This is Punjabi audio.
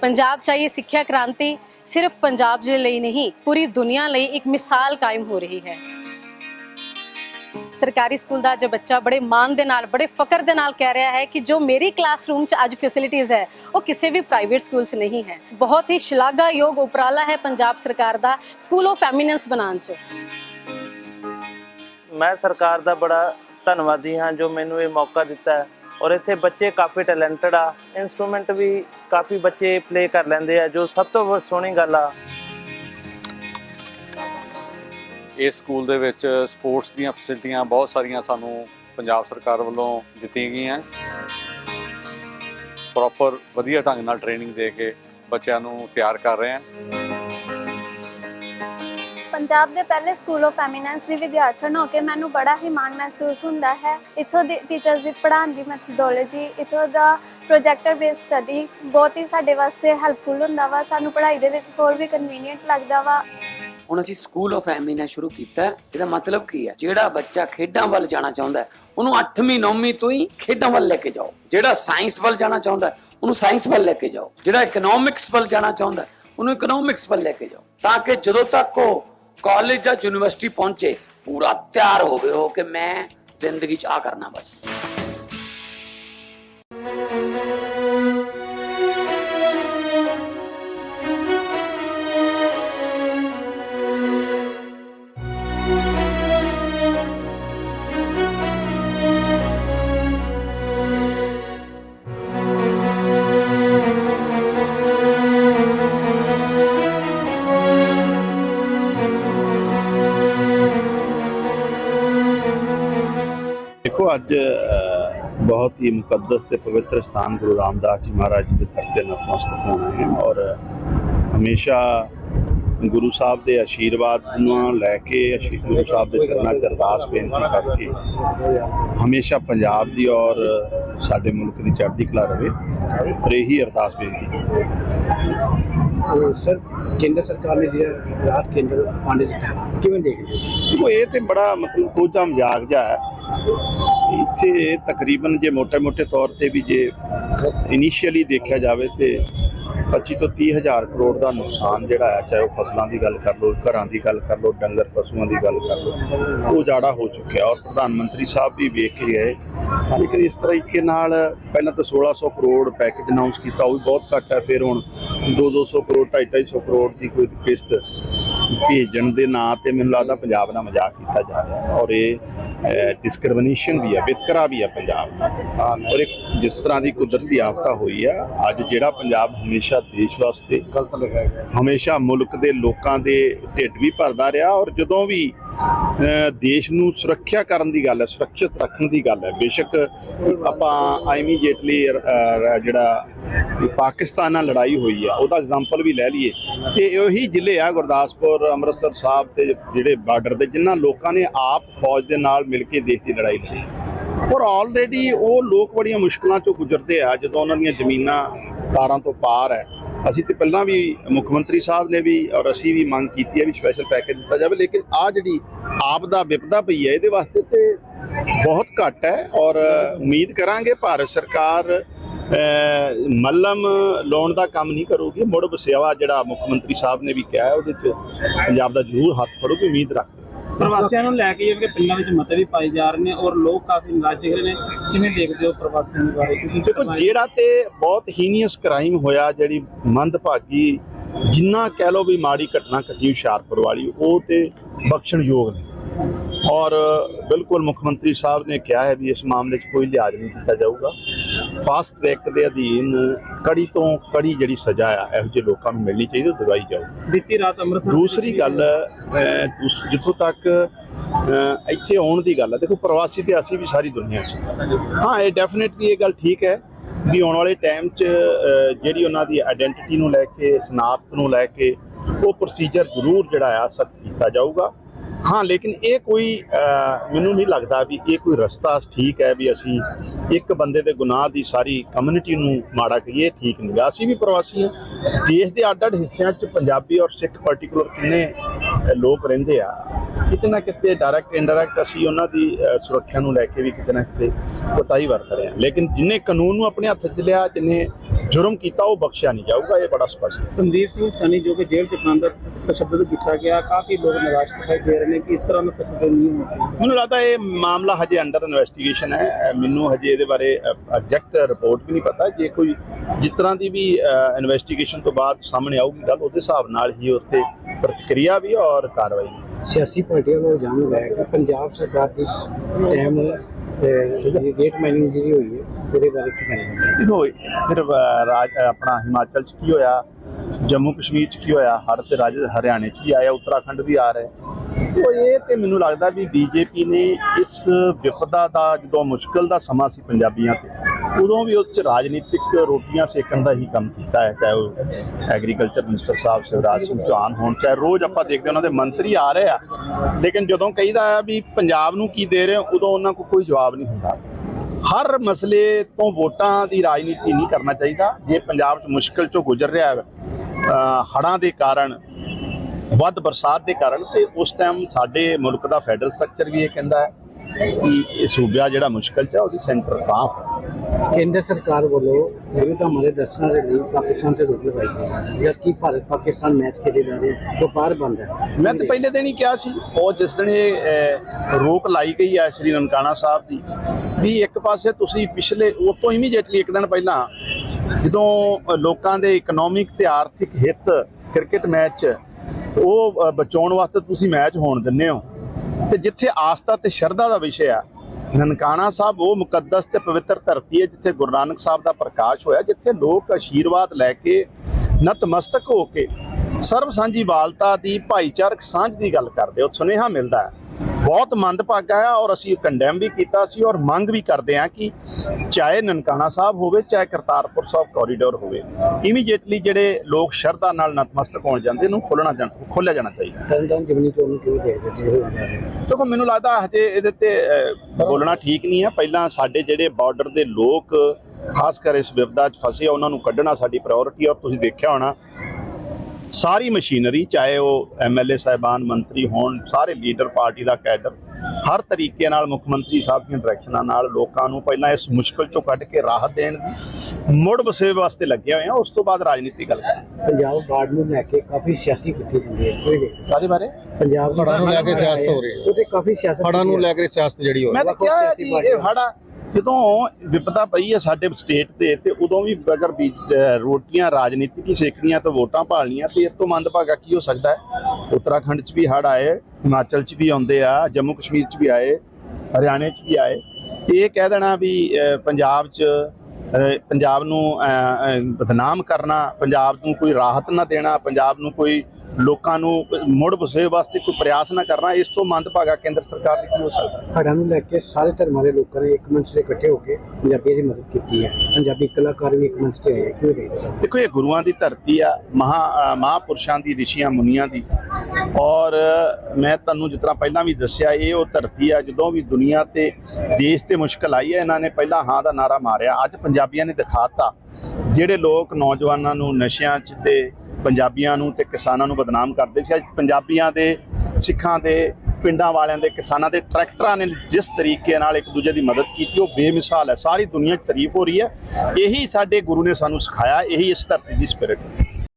ਪੰਜਾਬ 'ਚ ਸਿੱਖਿਆ ਕ੍ਰਾਂਤੀ ਸਿਰਫ ਪੰਜਾਬ ਦੇ ਲਈ ਨਹੀਂ, ਪੂਰੀ ਦੁਨੀਆ ਲਈ ਇੱਕ ਮਿਸਾਲ ਕਾਇਮ ਹੋ ਰਹੀ ਹੈ। ਸਰਕਾਰੀ ਸਕੂਲ ਦਾ ਅੱਜ ਬੱਚਾ ਬੜੇ ਮਾਣ ਦੇ ਨਾਲ, ਬੜੇ ਫਕਰ ਦੇ ਨਾਲ ਕਹਿ ਰਿਹਾ ਹੈ ਕਿ ਜੋ ਮੇਰੀ ਕਲਾਸਰੂਮ 'ਚ ਅੱਜ ਫੈਸਿਲਿਟੀਆਂ ਹੈ, ਉਹ ਕਿਸੇ ਵੀ ਪ੍ਰਾਈਵੇਟ ਸਕੂਲ 'ਚ ਨਹੀਂ ਹੈ। ਬਹੁਤ ਹੀ ਸ਼ਲਾਘਾਯੋਗ ਉਪਰਾਲਾ ਹੈ ਪੰਜਾਬ ਸਰਕਾਰ ਦਾ ਸਕੂਲ ਆਫ ਐਮੀਨੈਂਸ ਬਣਾਉਣ 'ਚ। ਮੈਂ ਸਰਕਾਰ ਦਾ ਬੜਾ ਧੰਨਵਾਦੀ ਹਾਂ ਜੋ ਮੈਨੂੰ ਇਹ ਮੌਕਾ ਦਿੱਤਾ ਹੈ। ਔਰ ਇੱਥੇ ਬੱਚੇ ਕਾਫੀ ਟੈਲੈਂਟਡ ਆ। ਇਨਸਟਰੂਮੈਂਟ ਵੀ ਕਾਫੀ ਬੱਚੇ ਪਲੇ ਕਰ ਲੈਂਦੇ ਆ, ਜੋ ਸਭ ਤੋਂ ਸੋਹਣੀ ਗੱਲ ਆ। ਇਸ ਸਕੂਲ ਦੇ ਵਿੱਚ ਸਪੋਰਟਸ ਦੀਆਂ ਫੈਸਿਲਿਟੀਆਂ ਬਹੁਤ ਸਾਰੀਆਂ ਸਾਨੂੰ ਪੰਜਾਬ ਸਰਕਾਰ ਵੱਲੋਂ ਦਿੱਤੀਆਂ ਗਈਆਂ। ਪ੍ਰੋਪਰ ਵਧੀਆ ਢੰਗ ਨਾਲ ਟ੍ਰੇਨਿੰਗ ਦੇ ਕੇ ਬੱਚਿਆਂ ਨੂੰ ਤਿਆਰ ਕਰ ਰਹੇ ਹਾਂ ਪੰਜਾਬ ਦੇ ਪਹਿਲੇ ਸਕੂਲ ਆਫ ਐਮੀਨੈਂਸ ਦੀ ਵਿਦਿਆਰਥਣ ਹੋ ਕੇ ਮੈਨੂੰ ਬੜਾ ਹੀ ਮਾਣ ਮਹਿਸੂਸ ਹੁੰਦਾ ਹੈ। ਇੱਥੋਂ ਦੇ ਟੀਚਰਸ ਦੀ ਪੜ੍ਹਾਉਣ ਦੀ ਮੈਥੋਡੋਲੋਜੀ ਇੱਥੋਂ ਦਾ ਪ੍ਰੋਜੈਕਟਰ ਬੇਸਡ ਸਟੱਡੀ ਬਹੁਤ ਹੀ ਸਾਡੇ ਵਾਸਤੇ ਹੈਲਪਫੁਲ ਹੁੰਦਾ ਵਾ, ਸਾਨੂੰ ਪੜ੍ਹਾਈ ਦੇ ਵਿੱਚ ਹੋਰ ਵੀ ਕਨਵੀਨੀਅੰਟ ਲੱਗਦਾ ਵਾ। ਹੁਣ ਅਸੀਂ ਸਕੂਲ ਆਫ ਐਮੀਨਾ ਸ਼ੁਰੂ ਕੀਤਾ ਇਹਦਾ ਮਤਲਬ ਕੀ ਹੈ? ਜਿਹੜਾ ਬੱਚਾ ਖੇਡਾਂ ਵੱਲ ਜਾਣਾ ਚਾਹੁੰਦਾ ਉਹਨੂੰ 8ਵੀਂ 9ਵੀਂ ਤੋਂ ਹੀ ਖੇਡਾਂ ਵੱਲ ਲੈ ਕੇ ਜਾਓ। ਜਿਹੜਾ ਸਾਇੰਸ ਵੱਲ ਜਾਣਾ ਚਾਹੁੰਦਾ ਉਹਨੂੰ ਸਾਇੰਸ ਵੱਲ ਲੈ ਕੇ ਜਾਓ। ਜਿਹੜਾ ਇਕਨੋਮਿਕਸ ਵੱਲ ਜਾਣਾ ਚਾਹੁੰਦਾ ਉਹਨੂੰ ਇਕਨੋਮਿਕਸ ਵੱਲ ਲੈ ਕੇ ਜਾਓ। ਤਾਂ ਕਿ ਜਦੋਂ ਤੱਕ ਉਹ ਕਾਲਜ ਜਾਂ ਯੂਨੀਵਰਸਿਟੀ ਪਹੁੰਚੇ, ਪੂਰਾ ਤਿਆਰ ਹੋਵੇ ਹੋ ਕਿ ਮੈਂ ਜ਼ਿੰਦਗੀ 'ਚ ਆ ਕਰਨਾ ਬਸ। ਅੱਜ ਬਹੁਤ ਹੀ ਮੁਕੱਦਸ ਤੇ ਪਵਿੱਤਰ ਸਥਾਨ ਗੁਰੂ ਰਾਮਦਾਸ ਜੀ ਮਹਾਰਾਜ ਜੀ ਦੇ ਦਰ ਤੇ ਨਤਮਸਤਕ ਹੋਣਾ ਹੈ ਔਰ ਹਮੇਸ਼ਾ ਗੁਰੂ ਸਾਹਿਬ ਦੇ ਆਸ਼ੀਰਵਾਦ ਨੂੰ ਲੈ ਕੇ ਅਸ਼ੀ- ਗੁਰੂ ਸਾਹਿਬ ਦੇ ਚਰਨਾਂ 'ਚ ਅਰਦਾਸ ਬੇਨਤੀ ਕਰਕੇ ਹਮੇਸ਼ਾ ਪੰਜਾਬ ਦੀ ਔਰ ਸਾਡੇ ਮੁਲਕ ਦੀ ਚੜ੍ਹਦੀ ਕਲਾ ਰਵੇ ਔਰ ਇਹੀ ਅਰਦਾਸ ਬੇਨਤੀ ਸਰ ਕੇਂਦਰ ਸਰਕਾਰ ਨੇ ਜਿਹੜਾ ਰਾਜ ਕੇਂਦਰ ਦਿੱਤਾ ਕਿਵੇਂ ਦੇਖਦੇ ਹੋ? ਇਹ ਤੇ ਬੜਾ ਮਤਲਬ ਕੋਝਾ ਮਜ਼ਾਕ ਜਿਹਾ ਹੈ। ਇੱਥੇ ਤਕਰੀਬਨ ਜੇ ਮੋਟੇ ਮੋਟੇ ਤੌਰ ਤੇ ਵੀ ਜੇ ਇਨੀਸ਼ੀਅਲੀ ਦੇਖਿਆ ਜਾਵੇ ਤੇ 25 ਤੋਂ 30 ਹਜ਼ਾਰ ਕਰੋੜ ਦਾ ਨੁਕਸਾਨ ਜਿਹੜਾ ਹੈ, ਚਾਹੇ ਉਹ ਫਸਲਾਂ ਦੀ ਗੱਲ ਕਰ ਲਓ, ਘਰਾਂ ਦੀ ਗੱਲ ਕਰ ਲਓ, ਡੰਗਰ ਪਸ਼ੂਆਂ ਦੀ ਗੱਲ ਕਰ ਲਓ, ਉਹ ਜਾੜਾ ਹੋ ਚੁੱਕਿਆ ਔਰ ਪ੍ਰਧਾਨ ਮੰਤਰੀ ਸਾਹਿਬ ਵੀ ਵੇਖ ਕੇ ਗਏ ਲੇਕਿਨ ਇਸ ਤਰੀਕੇ ਨਾਲ ਪਹਿਲਾਂ ਤਾਂ 1600 ਕਰੋੜ ਪੈਕੇਜ ਅਨਾਉਂਸ ਕੀਤਾ, ਉਹ ਵੀ ਬਹੁਤ ਘੱਟ ਹੈ, ਫਿਰ ਹੁਣ 2-200 ਕਰੋੜ 2-250 ਕਰੋੜ ਦੀ ਕੋਈ ਕਿਸ਼ਤ ਭੇਜਣ ਦੇ ਨਾਂ ਤੇ ਮੈਨੂੰ ਲੱਗਦਾ ਪੰਜਾਬ ਨਾਲ ਮਜ਼ਾਕ ਕੀਤਾ ਜਾ ਰਿਹਾ ਔਰ ਇਹ ਡਿਸਕ੍ਰਿਮੀਨੇਸ਼ਨ ਵੀ ਹੈ ਵਿਤਕਰਾ ਵੀ ਹੈ ਪੰਜਾਬ ਨਾਲ। ਔਰ ਇੱਕ ਜਿਸ ਤਰ੍ਹਾਂ ਦੀ ਕੁਦਰਤੀ ਆਫਤਾ ਹੋਈ ਆ ਅੱਜ ਜਿਹੜਾ ਪੰਜਾਬ ਹਮੇਸ਼ਾ ਦੇਸ਼ ਵਾਸਤੇ ਗਲਤ ਲਿਖਿਆ ਗਿਆ। ਹਮੇਸ਼ਾ ਮੁਲਕ ਦੇ ਲੋਕਾਂ ਦੇ ਢਿੱਡ ਵੀ ਭਰਦਾ ਰਿਹਾ ਔਰ ਜਦੋਂ ਵੀ ਦੇਸ਼ ਨੂੰ ਸੁਰੱਖਿਆ ਕਰਨ ਦੀ ਗੱਲ ਹੈ, ਸੁਰੱਖਿਅਤ ਰੱਖਣ ਦੀ ਗੱਲ ਹੈ। ਬੇਸ਼ੱਕ ਆਪਾਂ ਇਮੀਡੀਏਟਲੀ ਜਿਹੜਾ ਪਾਕਿਸਤਾਨ ਨਾਲ ਲੜਾਈ ਹੋਈ ਆ ਉਹਦਾ ਐਗਜ਼ਾਮਪਲ ਵੀ ਲੈ ਲਈਏ। ਤੇ ਉਹੀ ਜ਼ਿਲ੍ਹੇ ਆ ਗੁਰਦਾਸਪੁਰ, ਅੰਮ੍ਰਿਤਸਰ ਸਾਹਿਬ ਤੇ ਜਿਹੜੇ ਬਾਰਡਰ ਦੇ, ਜਿਨ੍ਹਾਂ ਲੋਕਾਂ ਨੇ ਆਪ ਫੌਜ ਦੇ ਨਾਲ ਮਿਲ ਕੇ ਦੇਸ਼ ਦੀ ਲੜਾਈ ਲੜੀ। ਔਰ ਆਲਰੇਡੀ ਉਹ ਲੋਕ ਬੜੀਆਂ ਮੁਸ਼ਕਲਾਂ ਚੋਂ ਗੁਜ਼ਰਦੇ ਆ, ਜਦੋਂ ਉਹਨਾਂ ਦੀਆਂ ਜ਼ਮੀਨਾਂ ਤਾਰਾਂ ਤੋਂ ਪਾਰ ਹੈ। ਅਸੀਂ ਤੇ ਪਹਿਲਾਂ ਵੀ ਮੁੱਖ ਮੰਤਰੀ ਸਾਹਿਬ ਨੇ ਵੀ ਔਰ ਅਸੀਂ ਵੀ ਮੰਗ ਕੀਤੀ ਹੈ ਵੀ ਸਪੈਸ਼ਲ ਪੈਕੇਜ ਦਿੱਤਾ ਜਾਵੇ, ਲੇਕਿਨ ਆ ਜਿਹੜੀ ਆਪ ਦਾ ਵਿਪਦਾ ਪਈ ਹੈ, ਇਹਦੇ ਵਾਸਤੇ ਤੇ ਬਹੁਤ ਘੱਟ ਹੈ ਔਰ ਉਮੀਦ ਕਰਾਂਗੇ ਭਾਰਤ ਸਰਕਾਰ ਮੱਲਮ ਲਾਉਣ ਦਾ ਕੰਮ ਨਹੀਂ ਕਰੂਗੀ। ਮੁੜ ਵਸਿਆਵਾ ਜਿਹੜਾ ਮੁੱਖ ਮੰਤਰੀ ਸਾਹਿਬ ਨੇ ਵੀ ਕਿਹਾ ਉਹਦੇ ਚ ਪੰਜਾਬ ਦਾ ਜ਼ਰੂਰ ਹੱਥ ਫੜੂਗੀ ਉਮੀਦ ਰੱਖ ਪ੍ਰਵਾਸੀਆਂ ਨੂੰ ਲੈ ਕੇ ਜਿਹੜੇ ਪਿੰਡਾਂ ਵਿੱਚ ਮਤੇ ਵੀ ਪਾਏ ਜਾ ਰਹੇ ਨੇ ਔਰ ਲੋਕ ਕਾਫੀ ਨਾਰਾਜ਼ ਰਹੇ ਨੇ ਕਿਵੇਂ ਦੇਖਦੇ ਹੋ ਪ੍ਰਵਾਸੀਆਂ ਦੇ ਬਾਰੇ? ਦੇਖੋ ਜਿਹੜਾ ਤੇ ਬਹੁਤ ਹੀਨੀਅਸ ਕ੍ਰਾਈਮ ਹੋਇਆ ਜਿਹੜੀ ਮੰਦਭਾਗੀ ਜਿੰਨਾ ਕਹਿ ਲੋ ਵੀ ਮਾੜੀ ਘਟਨਾ ਘਟੀ ਹੁਸ਼ਿਆਰਪੁਰ ਵਾਲੀ ਉਹ ਤੇ ਬਖਸ਼ਣਯੋਗ ਨਹੀਂ ਔਰ ਬਿਲਕੁਲ ਮੁੱਖ ਮੰਤਰੀ ਸਾਹਿਬ ਨੇ ਕਿਹਾ ਹੈ ਵੀ ਇਸ ਮਾਮਲੇ 'ਚ ਕੋਈ ਲਿਹਾਜ਼ ਨਹੀਂ ਕੀਤਾ ਜਾਊਗਾ। ਫਾਸਟ ਟਰੈਕ ਦੇ ਅਧੀਨ ਕੜੀ ਤੋਂ ਕੜੀ ਜਿਹੜੀ ਸਜ਼ਾ ਆ ਇਹੋ ਜਿਹੇ ਲੋਕਾਂ ਨੂੰ ਮਿਲਣੀ ਚਾਹੀਦੀ ਦਿਵਾਈ ਜਾਊ ਬੀਤੀ ਰਾਤ ਅੰਮ੍ਰਿਤਸਰ ਦੂਸਰੀ ਗੱਲ ਜਿੱਥੋਂ ਤੱਕ ਇੱਥੇ ਆਉਣ ਦੀ ਗੱਲ ਹੈ ਦੇਖੋ ਪ੍ਰਵਾਸੀ ਤੇ ਅਸੀਂ ਵੀ ਸਾਰੀ ਦੁਨੀਆ 'ਚ ਹਾਂ ਇਹ ਡੈਫੀਨਿਟਲੀ ਇਹ ਗੱਲ ਠੀਕ ਹੈ ਵੀ ਆਉਣ ਵਾਲੇ ਟਾਈਮ 'ਚ ਜਿਹੜੀ ਉਹਨਾਂ ਦੀ ਆਇਡੈਂਟੀਟੀ ਨੂੰ ਲੈ ਕੇ ਸਨਾਖਤ ਨੂੰ ਲੈ ਕੇ ਉਹ ਪ੍ਰੋਸੀਜਰ ਜ਼ਰੂਰ ਜਿਹੜਾ ਆ ਸਖਤ ਕੀਤਾ ਜਾਊਗਾ। ਹਾਂ, ਲੇਕਿਨ ਇਹ ਕੋਈ ਮੈਨੂੰ ਨਹੀਂ ਲੱਗਦਾ ਵੀ ਇਹ ਕੋਈ ਰਸਤਾ ਠੀਕ ਹੈ ਵੀ ਅਸੀਂ ਇੱਕ ਬੰਦੇ ਦੇ ਗੁਨਾਹ ਦੀ ਸਾਰੀ ਕਮਿਊਨਿਟੀ ਨੂੰ ਮਾੜਾ ਕਰੀਏ ਠੀਕ ਨਹੀਂ। ਗਾ ਅਸੀਂ ਵੀ ਪ੍ਰਵਾਸੀ ਹਾਂ। ਦੇਸ਼ ਦੇ ਅੱਡ-ਅੱਡ ਹਿੱਸਿਆਂ 'ਚ ਪੰਜਾਬੀ ਔਰ ਸਿੱਖ ਪਾਰਟਿਕੂਲਰ ਕਿੰਨੇ ਲੋਕ ਰਹਿੰਦੇ ਆ। ਕਿਤੇ ਨਾ ਕਿਤੇ ਡਾਇਰੈਕਟ ਇਨਡਾਇਰੈਕਟ ਅਸੀਂ ਉਹਨਾਂ ਦੀ ਸੁਰੱਖਿਆ ਨੂੰ ਲੈ ਕੇ ਵੀ ਕਿਤੇ ਨਾ ਕਿਤੇ ਕੋਤਾਹੀ ਵਰਤ ਰਹੇ ਹਾਂ। ਲੇਕਿਨ ਜਿਨੇ ਕਾਨੂੰਨ ਨੂੰ ਆਪਣੇ ਹੱਥ 'ਚ ਲਿਆ, ਜਿਨੇ ਜੁਰਮ ਕੀਤਾ ਉਹ ਬਖਸ਼ਿਆ ਨਹੀਂ ਜਾਊਗਾ ਇਹ ਬੜਾ ਸਪਸ਼ਟ ਹੈ। ਸੰਦੀਪ ਸਿੰਘ ਸਨੀ ਜੋ ਕਿ ਜੇਲ੍ਹ ਚ ਬੰਦ ਤਸ਼ੱਦਦ ਕੀਤਾ ਗਿਆ ਕਾਫੀ ਲੋਕ ਨਿਰਾਸ਼ ਦਿਖਾਈ ਦੇ ਰਹੇ ਨੇ ਕਿ ਇਸ ਤਰ੍ਹਾਂ ਦਾ ਤਸ਼ੱਦਦ ਨਹੀਂ ਹੋਣਾ ਮੈਨੂੰ ਲੱਗਦਾ ਇਹ ਮਾਮਲਾ ਹਜੇ ਅੰਡਰ ਇਨਵੈਸਟੀਗੇਸ਼ਨ ਹੈ। ਮੈਨੂੰ ਹਜੇ ਇਹਦੇ ਬਾਰੇ ਐਗਜ਼ੈਕਟ ਰਿਪੋਰਟ ਵੀ ਨਹੀਂ ਪਤਾ। ਜੇ ਕੋਈ ਜਿਸ ਤਰ੍ਹਾਂ ਦੀ ਵੀ ਇਨਵੈਸਟੀਗੇਸ਼ਨ ਤੋਂ ਬਾਅਦ ਸਾਹਮਣੇ ਆਊਗੀ ਗੱਲ ਉਹਦੇ ਹਿਸਾਬ ਨਾਲ ਹੀ ਉੱਤੇ ਪ੍ਰਤੀਕਿਰਿਆ ਵੀ ਔਰ ਕਾਰਵਾਈ ਵੀ। ਸਿਆਸੀ ਪਾਰਟੀਆਂ ਨੂੰ ਇਲਜ਼ਾਮ ਲਗਾਇਆ ਕਿ ਪੰਜਾਬ ਸਰਕਾਰ ਦੀ ਟਾਈਮ ਜਿਹੜੀ ਗੇਟ ਮਾਈਨਿੰਗ ਜਿਹੜੀ ਹੋਈ ਹੈ, ਉਹਦੇ ਬਾਰੇ ਕੀ ਕਹਿਣਾ ਦੇਖੋ, ਫਿਰ ਰਾਜ ਆਪਣਾ ਹਿਮਾਚਲ ਚ ਕੀ ਹੋਇਆ? ਜੰਮੂ ਕਸ਼ਮੀਰ ਚ ਕੀ ਹੋਇਆ? ਹੜ ਤੇ ਰਾਜ, ਹਰਿਆਣੇ ਚ ਵੀ ਆਇਆ, ਉੱਤਰਾਖੰਡ ਵੀ ਆ ਰਿਹਾ। ਉਹ ਇਹ ਤੇ ਮੈਨੂੰ ਲੱਗਦਾ ਵੀ ਬੀਜੇਪੀ ਨੇ ਇਸ ਵਿਪਦਾ ਦਾ, ਜਦੋਂ ਮੁਸ਼ਕਲ ਦਾ ਸਮਾਂ ਸੀ ਪੰਜਾਬੀਆਂ ਤੇ ਉਦੋਂ ਵੀ ਉਸ ਚ ਰਾਜਨੀਤਿਕ ਰੋਟੀਆਂ ਸੇਕਣ ਦਾ ਹੀ ਕੰਮ ਕੀਤਾ ਹੈ, ਚਾਹੇ ਉਹ ਐਗਰੀਕਲਚਰ ਮਿਨਿਸਟਰ ਸਾਹਿਬ, ਸ਼ਿਵਰਾਜ ਸਿੰਘ ਚੌਹਾਨ ਹੋਣ, ਚਾਹੇ ਰੋਜ਼ ਆਪਾਂ ਦੇਖਦੇ ਉਹਨਾਂ ਦੇ ਮੰਤਰੀ ਆ ਰਹੇ ਆ, ਲੇਕਿਨ ਜਦੋਂ ਕਹੀਦਾ ਆ ਵੀ ਪੰਜਾਬ ਨੂੰ ਕੀ ਦੇ ਰਹੇ ਹੋ, ਉਦੋਂ ਉਹਨਾਂ ਕੋਲ ਕੋਈ ਜਵਾਬ ਨਹੀਂ ਹੁੰਦਾ। ਹਰ ਮਸਲੇ ਤੋਂ ਵੋਟਾਂ ਦੀ ਰਾਜਨੀਤੀ ਨਹੀਂ ਕਰਨਾ ਚਾਹੀਦਾ। ਜੇ ਪੰਜਾਬ 'ਚ ਮੁਸ਼ਕਲ 'ਚੋਂ ਗੁਜ਼ਰ ਰਿਹਾ ਹੈ ਹੜਾਂ ਦੇ ਕਾਰਨ, ਵੱਧ ਬਰਸਾਤ ਦੇ ਕਾਰਨ, ਤੇ ਉਸ ਟਾਈਮ ਸਾਡੇ ਮੁਲਕ ਦਾ ਫੈਡਰਲ ਸਟਰਕਚਰ ਵੀ ਇਹ ਕਹਿੰਦਾ ਹੈ ਕਿ ਇਹ ਸੂਬਾ ਜਿਹੜਾ ਮੁਸ਼ਕਲ 'ਚ ਹੈ, ਉਹਦੀ ਸੈਂਟਰ ਕਾਫ ਕੇਂਦਰ ਸਰਕਾਰ ਵੱਲੋਂ ਗੁਰੂ ਧਾਮਾਂ ਦੇ ਦਰਸ਼ਨਾਂ ਦੇ ਲਈ ਪਾਕਿਸਤਾਨ ਤੇ ਰੋਕ ਲਗਾਈ ਗਈ ਜਦਕਿ ਭਾਰਤ ਪਾਕਿਸਤਾਨ ਮੈਚ ਖੇਡੇ ਜਾ ਰਹੇ ਵਪਾਰ ਬੰਦ ਹੈ। ਮੈਂ ਤਾਂ ਪਹਿਲੇ ਦਿਨ ਹੀ ਕਿਹਾ ਸੀ, ਉਹ ਜਿਸ ਦਿਨ ਇਹ ਰੋਕ ਲਾਈ ਗਈ ਹੈ ਸ਼੍ਰੀ ਨਨਕਾਣਾ ਸਾਹਿਬ ਦੀ, ਵੀ ਇੱਕ ਪਾਸੇ ਤੁਸੀਂ ਪਿਛਲੇ ਉਹ ਤੋਂ ਇਮੀਡੀਏਟਲੀ ਇੱਕ ਦਿਨ ਪਹਿਲਾਂ ਜਦੋਂ ਲੋਕਾਂ ਦੇ ਇਕਨੋਮਿਕ ਤੇ ਆਰਥਿਕ ਹਿੱਤ ਕ੍ਰਿਕਟ ਮੈਚ, ਉਹ ਬਚਾਉਣ ਵਾਸਤੇ ਤੁਸੀਂ ਮੈਚ ਹੋਣ ਦਿੰਦੇ ਹੋ, ਤੇ ਜਿੱਥੇ ਆਸਥਾ ਤੇ ਸ਼ਰਧਾ ਦਾ ਵਿਸ਼ੇ ਆ ਨਨਕਾਣਾ ਸਾਹਿਬ, ਉਹ ਮੁਕੱਦਸ ਤੇ ਪਵਿੱਤਰ ਧਰਤੀ ਹੈ, ਜਿੱਥੇ ਗੁਰੂ ਨਾਨਕ ਸਾਹਿਬ ਦਾ ਪ੍ਰਕਾਸ਼ ਹੋਇਆ, ਜਿੱਥੇ ਲੋਕ ਆਸ਼ੀਰਵਾਦ ਲੈ ਕੇ ਨਤਮਸਤਕ ਹੋ ਕੇ ਸਰਬ ਸਾਂਝੀ ਵਾਲਤਾ ਦੀ ਭਾਈਚਾਰਕ ਸਾਂਝ ਦੀ ਗੱਲ ਕਰਦੇ ਉਹ ਸੁਨੇਹਾ ਮਿਲਦਾ ਹੈ। ਬਹੁਤ ਮੰਦਭਾਗਾ ਹੈ ਔਰ ਅਸੀਂ ਕੰਡੈਮ ਵੀ ਕੀਤਾ ਸੀ ਔਰ ਮੰਗ ਵੀ ਕਰਦੇ ਹਾਂ ਕਿ ਚਾਹੇ ਨਨਕਾਣਾ ਸਾਹਿਬ ਹੋਵੇ ਚਾਹੇ ਕਰਤਾਰਪੁਰ ਸਾਹਿਬ ਕੋਰੀਡੋਰ ਹੋਵੇ ਇਮੀਡੀਏਟਲੀ ਜਿਹੜੇ ਲੋਕ ਸ਼ਰਧਾ ਨਾਲ ਨਤਮਸਤਕ ਹੋਣ ਜਾਂਦੇ ਨੂੰ ਖੋਲਣਾ ਖੋਲਿਆ ਜਾਣਾ ਚਾਹੀਦਾ। ਜਾ? ਦੇਖੋ ਮੈਨੂੰ ਲੱਗਦਾ ਹਜੇ ਇਹਦੇ ਤੇ ਬੋਲਣਾ ਠੀਕ ਨਹੀਂ ਹੈ ਪਹਿਲਾਂ ਸਾਡੇ ਜਿਹੜੇ ਬਾਰਡਰ ਦੇ ਲੋਕ ਖਾਸ ਕਰ ਇਸ ਵਿਪਦਾ 'ਚ ਫਸੇ ਆ ਉਹਨਾਂ ਨੂੰ ਕੱਢਣਾ ਸਾਡੀ ਪ੍ਰਾਇੋਰਟੀ ਔਰ ਤੁਸੀਂ ਦੇਖਿਆ ਹੋਣਾ ਸਾਰੀ ਮਸ਼ੀਨਰੀ ਚਾਹੇ ਉਹ ਐਮਐਲਏ ਸਾਹਿਬਾਨ ਮੰਤਰੀ ਹੋਣ ਸਾਰੇ ਲੀਡਰ ਪਾਰਟੀ ਦਾ ਕੈਡਰ ਹਰ ਤਰੀਕੇ ਨਾਲ ਮੁੱਖ ਮੰਤਰੀ ਸਾਹਿਬ ਦੀਆਂ ਡਾਇਰੈਕਸ਼ਨਾਂ ਨਾਲ ਲੋਕਾਂ ਨੂੰ ਪਹਿਲਾਂ ਇਸ ਮੁਸ਼ਕਲ ਚੋਂ ਕੱਢ ਕੇ ਰਾਹਤ ਦੇਣ ਦੀ ਮੁੜ ਵਸੇਵੇ ਵਾਸਤੇ ਲੱਗੇ ਹੋਏ ਆ ਉਸ ਤੋਂ ਬਾਅਦ ਰਾਜਨੀਤੀ ਗੱਲ ਕਰਾਂਗੇ ਪੰਜਾਬ ਬਾੜ ਨੂੰ ਲੈ ਕੇ ਕਾਫੀ ਸਿਆਸੀ ਕੀਤੀ ਜਾਂਦੀ ਹੈ ਕੋਈ ਨਹੀਂ। ਕਾਦੇ ਬਾਰੇ? ਪੰਜਾਬ ਨੂੰ ਲੈ ਕੇ ਸਿਆਸਤ ਹੋ ਰਹੀ ਹੈ। ਉਹਦੇ ਕਾਫੀ ਸਿਆਸਤ ਹੜ੍ਹਾਂ ਨੂੰ ਲੈ ਕੇ ਸਿਆਸਤ ਜਿਹੜੀ ਹੋ ਮੈਂ ਰਹੀ ਤਾਂ ਕਿਹਾ ਹੈ ਜੀ ਇਹ ਹੜਾ ਜਦੋਂ ਵਿਪਤਾ ਪਈ ਹੈ ਸਾਡੇ ਸਟੇਟ ਤੇ ਤੇ ਉਦੋਂ ਵੀ ਅਗਰ ਵੀ ਰੋਟੀਆਂ ਰਾਜਨੀਤਿਕ ਹੀ ਸੇਕਣੀਆਂ ਤਾਂ ਵੋਟਾਂ ਭਾਲਣੀਆਂ ਤੇ ਇਸ ਤੋਂ ਮੰਦਭਾਗਾ ਕੀ ਹੋ ਸਕਦਾ ਹੈ? ਉੱਤਰਾਖੰਡ 'ਚ ਵੀ ਹੜ ਆਏ, ਹਿਮਾਚਲ 'ਚ ਵੀ ਆਉਂਦੇ ਆ, ਜੰਮੂ ਕਸ਼ਮੀਰ 'ਚ ਵੀ ਆਏ, ਹਰਿਆਣੇ 'ਚ ਵੀ ਆਏ। ਇਹ ਕਹਿ ਦੇਣਾ ਵੀ ਪੰਜਾਬ 'ਚ ਪੰਜਾਬ ਨੂੰ ਬਦਨਾਮ ਕਰਨਾ, ਪੰਜਾਬ ਨੂੰ ਕੋਈ ਰਾਹਤ ਨਾ ਦੇਣਾ, ਪੰਜਾਬ ਨੂੰ ਕੋਈ ਲੋਕਾਂ ਨੂੰ ਮੁੜ ਵਸੇ ਵਾਸਤੇ ਕੋਈ ਪ੍ਰਯਾਸ ਨਾ ਕਰਨਾ ਇਸ ਤੋਂ ਮੰਦਭਾਗਾ ਕੇਂਦਰ ਸਰਕਾਰ ਦੀ ਕੀ ਹੋ ਸਕਦਾ ਹੜ੍ਹਾਂ ਨੂੰ ਲੈ ਕੇ ਸਾਰੇ ਧਰਮਾਂ ਦੇ ਲੋਕਾਂ ਨੇ ਇੱਕ ਮੰਚ ਤੇ ਇਕੱਠੇ ਹੋ ਕੇ ਪੰਜਾਬੀਆਂ ਦੀ ਮਦਦ ਕੀਤੀ ਹੈ। ਪੰਜਾਬੀ ਕਲਾਕਾਰ ਵੀ ਇੱਕ ਮੰਚ ਤੇ ਆਏ ਕਿਉਂ ਨਹੀਂ? ਦੇਖੋ ਇਹ ਗੁਰੂਆਂ ਦੀ ਧਰਤੀ ਆ ਮਹਾ ਮਹਾਂਪੁਰਸ਼ਾਂ ਦੀ ਰਿਸ਼ੀਆਂ ਮੁਨੀਆਂ ਦੀ। ਔਰ ਮੈਂ ਤੁਹਾਨੂੰ ਜਿਸ ਤਰ੍ਹਾਂ ਪਹਿਲਾਂ ਵੀ ਦੱਸਿਆ ਇਹ ਉਹ ਧਰਤੀ ਆ ਜਦੋਂ ਵੀ ਦੁਨੀਆ ਤੇ ਦੇਸ਼ ਤੇ ਮੁਸ਼ਕਲ ਆਈ ਹੈ ਇਹਨਾਂ ਨੇ ਪਹਿਲਾਂ ਹਾਂ ਦਾ ਨਾਰਾ ਮਾਰਿਆ। ਅੱਜ ਪੰਜਾਬੀਆਂ ਨੇ ਦਿਖਾਤਾ ਜਿਹੜੇ ਲੋਕ ਨੌਜਵਾਨਾਂ ਨੂੰ ਨਸ਼ਿਆਂ 'ਚ ਤੇ ਪੰਜਾਬੀਆਂ ਨੂੰ ਤੇ ਕਿਸਾਨਾਂ ਨੂੰ ਬਦਨਾਮ ਕਰਦੇ ਸੀ। ਅੱਜ ਪੰਜਾਬੀਆਂ ਦੇ, ਸਿੱਖਾਂ ਦੇ, ਪਿੰਡਾਂ ਵਾਲਿਆਂ ਦੇ ਕਿਸਾਨਾਂ ਦੇ ਟਰੈਕਟਰਾਂ ਨੇ ਜਿਸ ਤਰੀਕੇ ਨਾਲ ਇੱਕ ਦੂਜੇ ਦੀ ਮਦਦ ਕੀਤੀ, ਉਹ ਬੇਮਿਸਾਲ ਹੈ। ਸਾਰੀ ਦੁਨੀਆ 'ਚ ਤਾਰੀਫ ਹੋ ਰਹੀ ਹੈ। ਇਹੀ ਸਾਡੇ ਗੁਰੂ ਨੇ ਸਾਨੂੰ ਸਿਖਾਇਆ, ਇਹੀ ਇਸ ਧਰਤੀ ਦੀ ਸਪਿਰਿਟ ਹੈ।